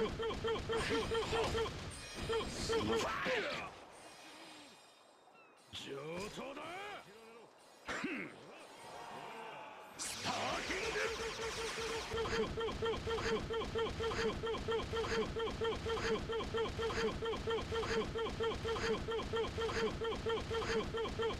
上等だスター!キング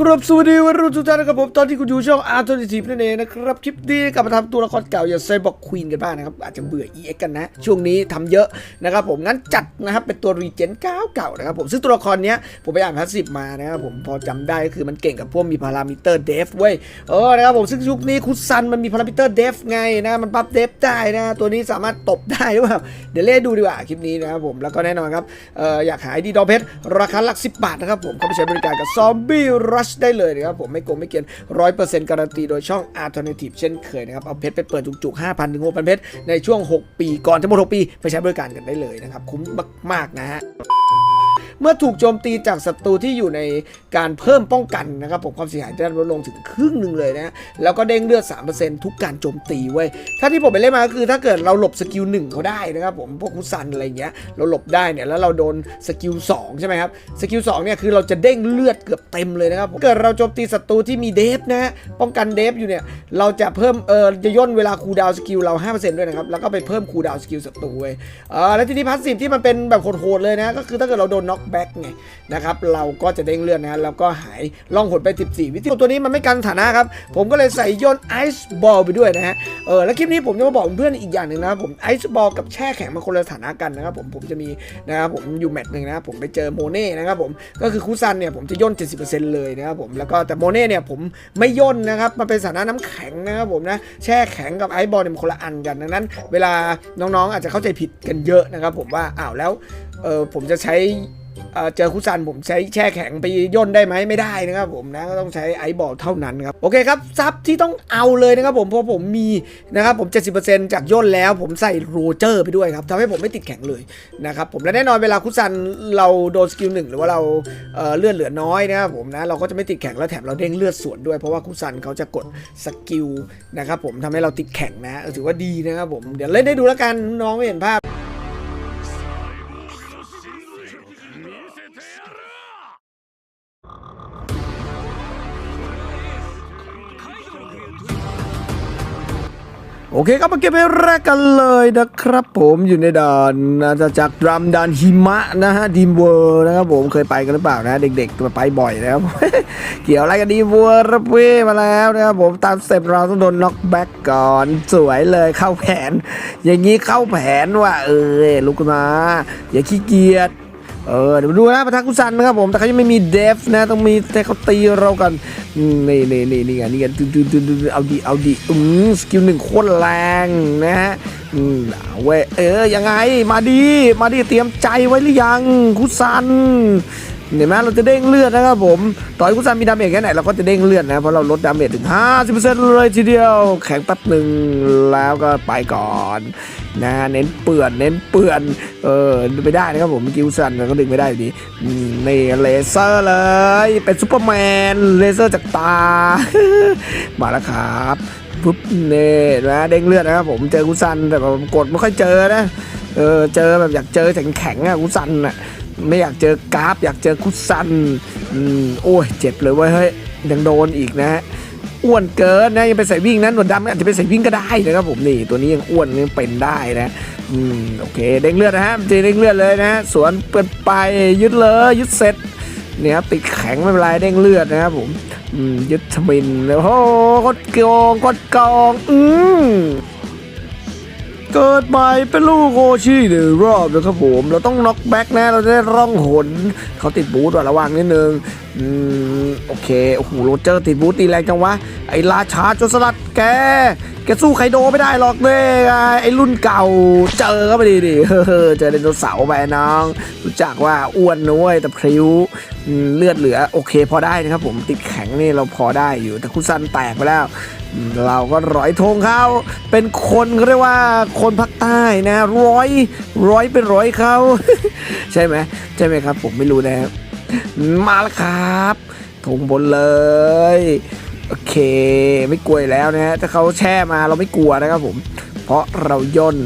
กราบสวัสดีวัยรุ่นทุกท่านนะครับผมตอนที่คุณอยู่ช่องอาร์ตอนิทีฟนั่นเองนะครับ คลิปนี้กลับมาทำตัวละครเก่า อย่างไซบอกควีนกันบ้างนะครับ อาจจะเบื่อ EX กันนะ ช่วงนี้ทำเยอะนะครับผมงั้นจัดนะครับเป็นตัวรีเจนเก่าเก่าๆนะครับผมซึ่งตัวละครนี้ผมไปอ่านพาสซีฟมานะครับผมพอจำได้ก็คือมันเก่งกับพวกมีพารามิเตอร์เดฟเว้ยเออนะครับผมซึ่งยุคนี้คุซันมันมีพารามิเตอร์เดฟไงนะมันปรับเดฟได้นะตัวนี้สามารถตบได้หรือเปล่าเดี๋ยวเล่นดูดีกว่าคลิปนี้นะครับผมแล้วก็แน่นอนครับเอออยากหายดีดอเพชรราคาหลัก 10 บาทนะครับผมเข้าไปใช้บริการกับซอมบี้รชได้เลยนะครับผมไม่โกงไม่เกินร้อยเปอร์เซ็นต์การันตีโดยช่อง Alternative เช่นเคยนะครับเอาเพชรไปเปิดจุกๆ 5,000ถึง6,000เพชรในช่วง 6 ปีก่อนจะหมด6ปี ไปใช้บริการกันได้เลยนะครับคุ้มมากๆนะฮะ เมื่อถูกโจมตีจากศัตรูที่อยู่ในการเพิ่มป้องกันนะครับผมความเสียหายจะลดลงถึงครึ่งหนึ่งเลยนะแล้วก็เด้งเลือด 3%ทุกการโจมตีเว้ยถ้าที่ผมไปเล่นมาก็คือถ้าเกิดเราหลบสกิลหนึ่งเขาได้นะครับผมพวกคุซันอะไรเงี้ยเราหลบได้เนี่ยแล้วเราโดนสกิล2ใช่ไหมครับสกิล2เนี่ยคือเราจะเด้งเลือดเกือบเต็มเลยนะครับเกิดเราโจมตีศัตรูที่มีเดฟนะป้องกันเดฟอยู่เนี่ยเราจะเพิ่มเออจะย่นเวลาคูลดาวน์สกิลเรา5%ด้วยนะครับแล้วก็ไปเพิ่มคูลดาวน์สกิลศัตรูเว้ยเออแล้วทีนี้พาสซีฟที่มันเป็นแบบโหดๆเลยนะก็คือถ้าเกิดเราโดนน็อกแบ็กไงนะครับเราก็จะเด้งเลือดนะแล้วก็หายล่องหนไป 14 วิธีตัวนี้มันไม่กันฐานะครับ ผมก็เลยใส่โยนไอซ์บอลไปด้วยนะฮะเออแล้วคลิปนี้ผมจะมาบอกเพื่อนอีกอย่างหนึ่งนะครับผมไอซ์บอลกับแช่แข็งมันคนละฐานะกันนะครับผมผมจะมีนะครับผมอยู่แมตช์หนึ่งนะผมไปเจอโมเน่นะครับผมก็คือคูซันเนี่ยผมจะย่น 70%เลยนะครับผมแล้วก็แต่โมเน่เนี่ยผมไม่ย่นนะครับมันเป็นสถานะน้ำแข็งนะครับผมนะแช่แข็งกับไอซ์บอลเนี่ยมันคนละอันกันดังนั้น เวลาน้องๆอาจจะเข้าใจผิดกันเยอะนะครับผมว่าอ้าวแล้วเออผมจะใช้ เจอคุซันผมใช้แช่แข็งไปย่นได้ไหมไม่ได้นะครับผมนะก็ต้องใช้ไอบอลเท่านั้นครับโอเคครับซับที่ต้องเอาเลยนะครับผมเพราะผมมีนะครับผม 70%จากย่นแล้ว ผมใส่โรเจอร์ไปด้วยครับทำให้ผมไม่ติดแข็งเลยนะครับผมและแน่นอนเวลาคุซันเราโดนสกิลหนึ่งหรือว่าเราเเลือดเหลือน้อยนะครับผมนะเราก็จะไม่ติดแข็งแล้วแถมเราเด้งเลือดสวนด้วยเพราะว่าคุซันเขาจะกดสกิลนะครับผมทำให้เราติดแข็งนะถือว่าดีนะครับผมเดี๋ยวเล่นให้ดูแล้วกันน้องไม่เห็นภาพ โอเคครับมาเก็บไปแรกกันเลยนะครับผมอยู่ในด่านอาณาจักรดรัมด่านหิมะนะฮะดีมเวอร์นะครับผมเคยไปกันหรือเปล่านะเด็กๆมาไปบ่อยนะครับ เกี่ยวอะไรกับดีมเวอร์รับเวมาแล้วนะครับผมตามเต็ปเราต้องโดนน็อกแบ็กก่อนสวยเลยเข้าแผน อย่างนี้เข้าแผนว่ะเออลุกขึ้นมา อย่าขี้เกียจ เออเดี๋ยวมาดูนะประทักกุซันนะครับผมแต่เขายังไม่มีเดฟนะต้องมีแต่เขาตีเรากันนี่นี่นี่นี่ไงนี่ไงดูดูดเอาดีเอาดีอืมสกิลหนึ่งโคตรแรงนะฮะอืมเอาเว้ยเออยังไงมาดีมาดีเตรียมใจไว้หรือยังกุซัน เห็นไหมเราจะเด้งเลือดนะครับผม ต่อยกุซันมีดาเมจแค่ไหนเราก็จะเด้งเลือดนะเพราะเราลดดาเมจถึง 50%เลยทีเดียว แข็งแป๊บหนึ่งแล้วก็ไปก่อนนะเน้นเปื่อนเน้นเปื่อนเออไม่ได้นะครับผมกี้อุตสันก็ดึงไม่ได้อยู่ดีนี่เลเซอร์เลย เป็นซูเปอร์แมนเลเซอร์จากตา มาแล้วครับปุ๊บเน่นะเด้งเลือดนะครับผมเจอกุซันแต่ผมกดไม่ค่อยเจอนะเออเจอแบบอยากเจอแข็งแข็งๆอะกุซันอะ ไม่อยากเจอกราฟอยากเจอกุซันอืมโอ้ยเจ็บเลยเว้ยเฮ้ยยังโดนอีกนะฮะอ้วนเกินนะยังไปใส่วิ่งนะหนวดดำอาจจะไปใส่วิ่งก็ได้นะครับผมนี่ตัวนี้ยังอ้วนยังเป็นได้นะอืมโอเคเด้งเลือดนะฮะจีเด้งเลือดเลยนะฮะสวนเปิดไปยึดเลยยึดเสร็จเนี่ยครับติดแข็งไม่เป็นไรเด้งเลือดนะครับผมอืมยึดทมินโอ้โหกดกองกดกอง อืม เกิดใหม่เป็นลูกโอชิหนึ่งรอบนะครับผม เราต้องน็อกแบ็กนะเราจะได้ร่องหนเขาติดบูธว่ะระวังนิดนึงอืมโอเคโอ้โหโรเจอร์ติดบูธตีแรงจังวะไอ้ราชาโจรสลัดแก แกสู้ไคโดไม่ได้หรอกเด้ไอ้รุ่นเก่าเจอก็ไปดีดิเฮ้อเจอไดโนเสาร์ไปน้อง รู้จักว่าอ้วนนุ้ยแต่พริ้วเลือดเหลือโอเคพอได้นะครับผมติดแข็งนี่เราพอได้อยู่แต่คุซันแตกไปแล้ว เราก็ร้อยธงเขาเป็นคนเขาเรียกว่าคนภาคใต้นะ ร้อยร้อยเป็นร้อยเขาใช่ไหมใช่ไหมครับ ผมไม่รู้นะครับมาแล้วครับทงบนเลย โอเค ไม่กลัวอีแล้วนะฮะถ้าเขาแช่มาเราไม่กลัวนะครับผม เพราะเราย่น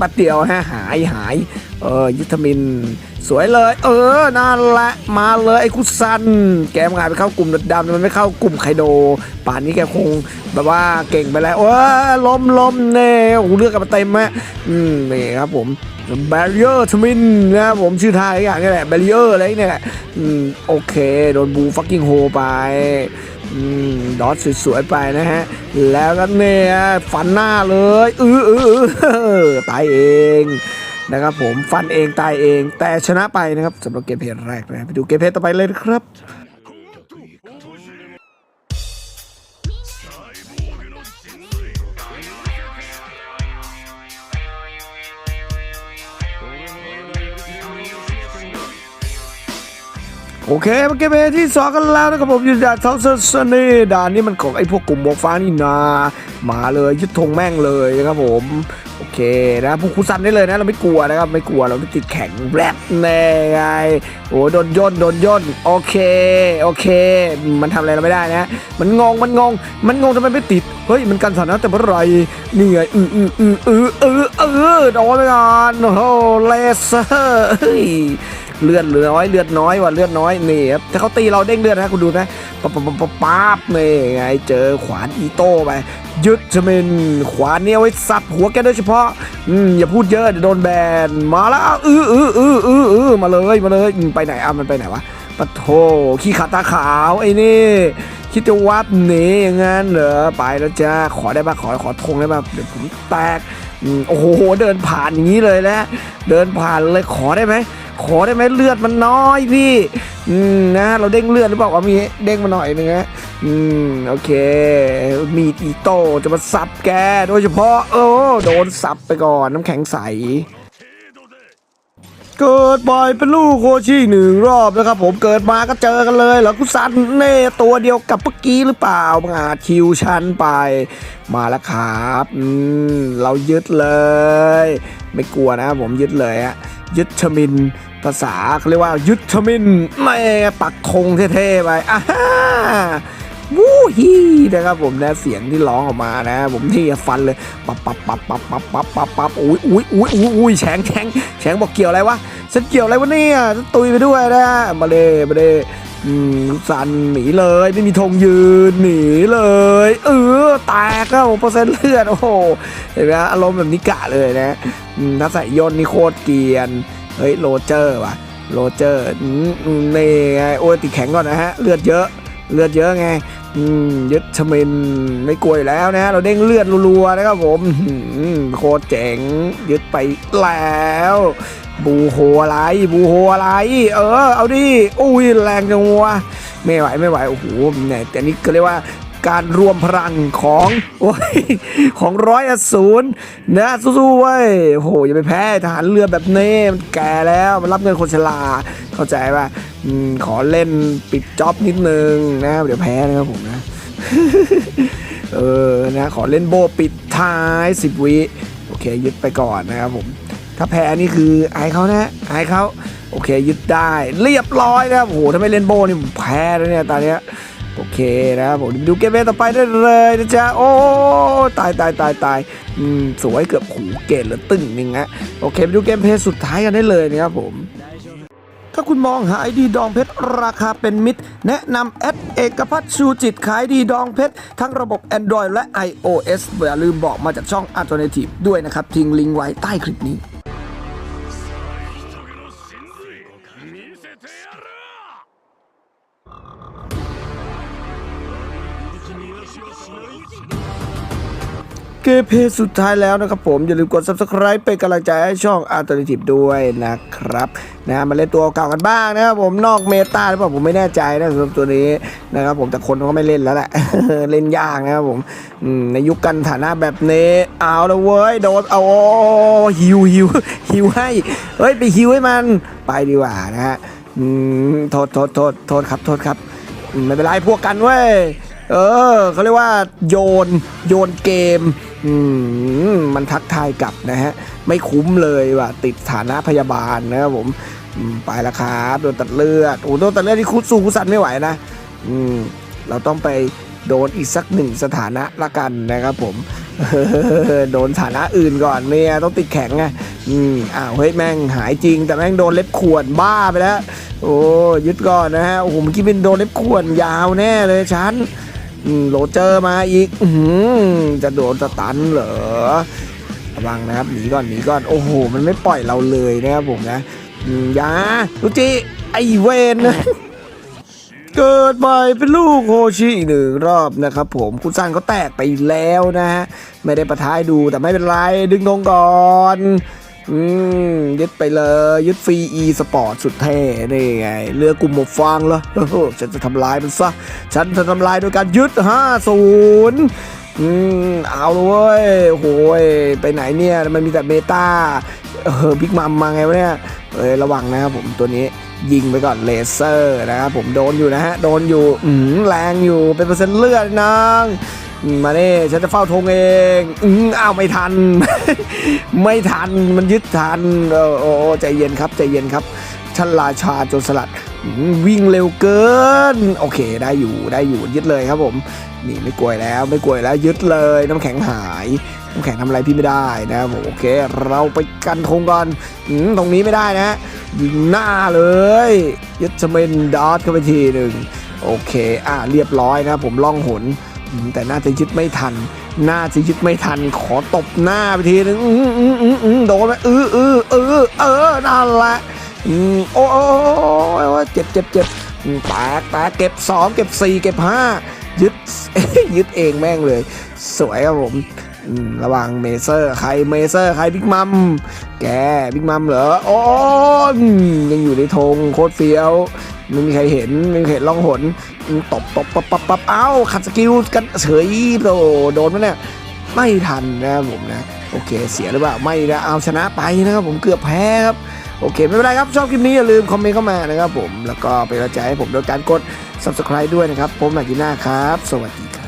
ปัดเดียวฮะหายหายเออยุทธมิน สวยเลย เออนั่นแหละมาเลยไอ้คุซัน แกมงานไปเข้ากลุ่มดำมันไม่เข้ากลุ่มไคโด ป่านนี้แกคงแบบว่าเก่งไปแล้วโอ้ล้มล้มเน่โอ้เลือกกันมาเต็มฮะอืมนี่ครับผมแบร r เ e อร์ทมินนะครับผมชื่อท่าอย่างนี้แหละแบร r เ e อร์อะไรเนี่ยแหละอืมโอเค โดนบูฟักกิ้งโฮไป ดอทสวยๆไปนะฮะ แล้วก็เนี่ยฟันหน้าเลยอืออืออตายเองนะครับผมฟันเองตายเองแต่ชนะไปนะครับสำหรับเกมเพลย์แรกนะไปดูเกมเพลย์ต่อไปเลยครับ เคมาเกมเพลย์ที่สองกันแล้วนะครับผมอยู่ด่านเทาเซอร์เซเน่ด่านนี้มันของไอ้พวกกลุ่มหมวกฟ้านี่นามาเลยยึดธงแม่งเลยนะครับผมโอเคนะพวกคุซันได้เลยนะเราไม่กลัวนะครับไม่กลัวเราไม่ติดแข็งแรปแน่ไงโอ้โดนย่นโดนย่นโอเคโอเค มันทำอะไรเราไม่ได้นะ มันงงมันงงมันงงทำไมไม่ติดเฮ้ยมันกันสถานะแต่เมื่อไหรนี่ไงอืออืออืออืออืออือโดนไปก่อนโอ้เลเซอร์ เลือดเหลือน้อยเลือดน้อยว่ะเลือดน้อยนี่ครับถ้าเขาตีเราเด้งเลือดนะคุณดูนะปั๊บปั๊บปั๊บปั๊บปั๊บนี่ไงเจอขวานอีโต้ไปยึดจะเป็นขวานเนี่ยไว้สับหัวแกโดยเฉพาะอืมอย่าพูดเยอะเดี๋ยวโดนแบนมาแล้วอืออืออืออืออือมาเลยมาเลยไปไหนอะมันไปไหนวะปะโถขี้ขาตาขาวไอ้นี่คิดจะวัดหนีอย่างงั้นเหรอไปแล้วจ้าขอได้ปะขอขอธงได้ปะเดี๋ยวผมแตกโอ้โหเดินผ่านอย่างนี้เลยแล้วเดินผ่านเลยขอได้ไหม ขอได้ไหมเลือดมันน้อยพี่อืมนะเราเด้งเลือดหรือเปล่าว่ามีเด้งมาหน่อยนึงฮะอืมโอเค มีอีโต้จะมาสับแกโดยเฉพาะ โอ้โดนสับไปก่อนน้ำแข็งใสเกิดบ่อยเป็นลูกโคชี่หนึ่งรอบนะครับผมเกิดมาก็เจอกันเลยเหรอกุซันเน่ตัวเดียวกับเมื่อกี้หรือเปล่ามาคิวชันไป มาแล้วครับอืมเรายึดเลย ไม่กลัวนะผมยึดเลยอะยึดชมิน ภาษาเขาเรียกว่ายึดชมินไม่ปักธงเท่ๆไปอ่าวู้ฮีนะครับผมนะเสียงที่ร้องออกมานะ ผมที่ฟันเลยปับปับปับปับปับปับปับปับอุ้ยอุ้ยอุ้ยอุ้ยอุ้ยแฉงแฉงแฉงบอกเกี่ยวอะไรวะฉันเกี่ยวอะไรวะเนี่ยฉันตุยไปด้วยนะมาเลยมาเลยอืมสันหนีเลยไม่มีธงยืนหนีเลย เออแตกก็เปอร์เซ็นต์เลือดโอ้โหเห็นไหมอารมณ์แบบนี้กะเลยนะอืมถ้าใส่ยนนี่โคตรเกียน เฮ้ยโรเจอร์ว่ะโรเจอร์นี่ไงโอ้ติดแข็งก่อนนะฮะ เลือดเยอะ เลือดเยอะไงยึดชมินไม่กลัวอยู่แล้วนะเราเด้งเลือดรัวๆนะครับผมโคตรเจ๋งยึดไปแล้ว บูโฮอะไรบูโฮอะไร เออ เอาดิอุ้ยแรงจังวะไม่ไหวไม่ไหวโอ้โหเนี่ยแต่นี่ก็เรียกว่า การรวมพลังของโอ้ยของร้อยอสูรนะสู้ๆเว้ยโหอย่าไปแพ้ทหารเรือแบบนี้มันแก่แล้วมันรับเงินคนชราเข้าใจป่ะขอเล่นปิดจ็อบนิดนึงนะ เดี๋ยวแพ้นะครับผมนะเออนะขอเล่นโบปิดท้ายสิบวิโอเคยึดไปก่อนนะครับผม ถ้าแพ้นี่คืออายเขานะอายเขาโอเคยึดได้เรียบร้อยนะครับโอ้โหถ้าไม่เล่นโบนี่ผมแพ้แล้วเนี่ยตอนเนี้ย โอเคนะผมดูเกมเมต่อไปได้เลยนะจ๊ะโอ้ตายตายตายตายอืมสวยเกือบหูเกตหรือตึงนึงฮะโอเคไปดูเกมเพลย์สุดท้ายกันได้เลยนะครับผมถ้าคุณมองหาไอดีดองเพชร ราคาเป็นมิตร แนะนำแอดเอกพัฒชูจิตขายดีดองเพชร ทั้งระบบ Android และ iOS อย่าลืมบอกมาจากช่อง Alternative ด้วยนะครับ ทิ้งลิงก์ไว้ใต้คลิปนี้ เกมเพลย์สุดท้ายแล้วนะครับผม อย่าลืมกด subscribe เป็นกำลังใจให้ช่อง Alternative ด้วยนะครับนะมาเล่นตัวเก่ากันบ้างนะครับผมนอกเมตาหรือเปล่าผมไม่แน่ใจนะสำหรับตัวนี้นะครับผมแต่คนเขาก็ไม่เล่นแล้วแหละ เล่นยากนะครับผมในยุคกันฐานะแบบนี้เอาละเว้ยโดนเอาฮิวฮิวฮิวให้เฮ้ยไปฮิวให้มันไปดีกว่านะฮะโทษโทษโทษโทษครับโทษครับไม่เป็นไรพวกกันเว้ยเออเขาเรียกว่าโยนโยนเกม อืมมันทักทายกลับนะฮะ ไม่คุ้มเลยว่ะติดฐานะพยาบาลนะครับผมไปละครับโดนตัดเลือดโอ้โดนตัดเลือดที่คุดสู้คุดสันไม่ไหวนะอืมเราต้องไปโดนอีกสักหนึ่งสถานะละกันนะครับผมโดนฐานะอื่นก่อนเนี่ยต้องติดแข็งไงอืมอ้าวเฮ้ยแม่งหายจริง แต่แม่งโดนเล็บข่วนบ้าไปแล้ว โอ้ยึดก่อนนะฮะโอ้โหเมื่อกี้เป็นโดนเล็บข่วนยาวแน่เลยฉัน โรเจอร์มาอีกอื้อหือจะโดนสตันเหรอระวังนะครับหนีก่อนหนีก่อนโอ้โห มันไม่ปล่อยเราเลยนะครับผมนะอืมอยาลุจิไอเวนนะเกิดใหม่เป็นลูกโฮชิอีกหนึ่งรอบนะครับผมคุณซันเขาแตกไปแล้วนะฮะ ไม่ได้ประท้ายดูแต่ไม่เป็นไร ดึงธงก่อน อืมยึดไปเลย ยึดฟรีอีสปอร์ตสุดเท่นี่ไง เรือกลุ่มหมวกฟางเหรออฉันจะทำลายมันซะ ฉันจะทำลายโดยการยึด 50อืมเอาเลยโหยไปไหนเนี่ยมันมีแต่เมตาเออบิ๊กมัมมาไงวะเนี่ยเอ้ยระวังนะครับผมตัวนี้ยิงไปก่อนเลเซอร์นะครับผมโดนอยู่นะฮะ โดนอยู่ อืมแรงอยู่เป็นเปอร์เซ็นต์เลือดนางอื มาเน่ฉันจะเฝ้าธงเองอืมอ้าวไม่ทัน ไม่ทันมันยึดทันโอ้โอ้ใจเย็นครับใจเย็นครับชันราชาโจรสลัดวิ่งเร็วเกิน โอเคได้อยู่ได้อยู่ยึดเลยครับผม นี่ไม่กลัวแล้วไม่กลัวแล้วยึดเลยน้ำแข็งหายน้ำแข็งทำอะไรพี่ไม่ได้นะผมโอเค เราไปกันธงก่อนอตรงนี้ไม่ได้นะยิงหน้าเลย ยึดสเมนดอทเข้าไปทีหนึ่งโอเค อะเรียบร้อยนะผมล่องหน แต่น่าจะยึดไม่ทัน น่าจะยึดไม่ทัน ขอตบหน้าไปทีหนึ่งอืมอืมอืมอืมโดนไหมเออเออเออเออนั่นแหละอืมโอ้โอ้เจ็บเจ็บเจ็บแตกแตกเก็บสองเก็บสี่เก็บห้ายึดยึดเองแม่งเลย สวยครับผมระหว่างเมเซอร์ใครเมเซอร์ใครบิ๊กมัมแกบิ๊กมัมเหรอโอ้อืมยังอยู่ในธงโคตรเฟี้ยว ไม่มีใครเห็นไม่มีใครเห็นล่องหนตบตบปับปับปับเอ้าขัดสกิลกันเฉยโดโดนไหมเนี่ยไม่ทันนะครับผมนะโอเคเสียหรือเปล่าไม่นะเอาชนะไปนะครับผมเกือบแพ้ครับโอเค ไม่เป็นไรครับ ชอบคลิปนี้อย่าลืมคอมเมนต์เข้ามานะครับผมแล้วก็เป็นกำลังใจให้ผมโดยการกด subscribe ด้วยนะครับ ผมหนาทีหน้าครับ สวัสดีครับ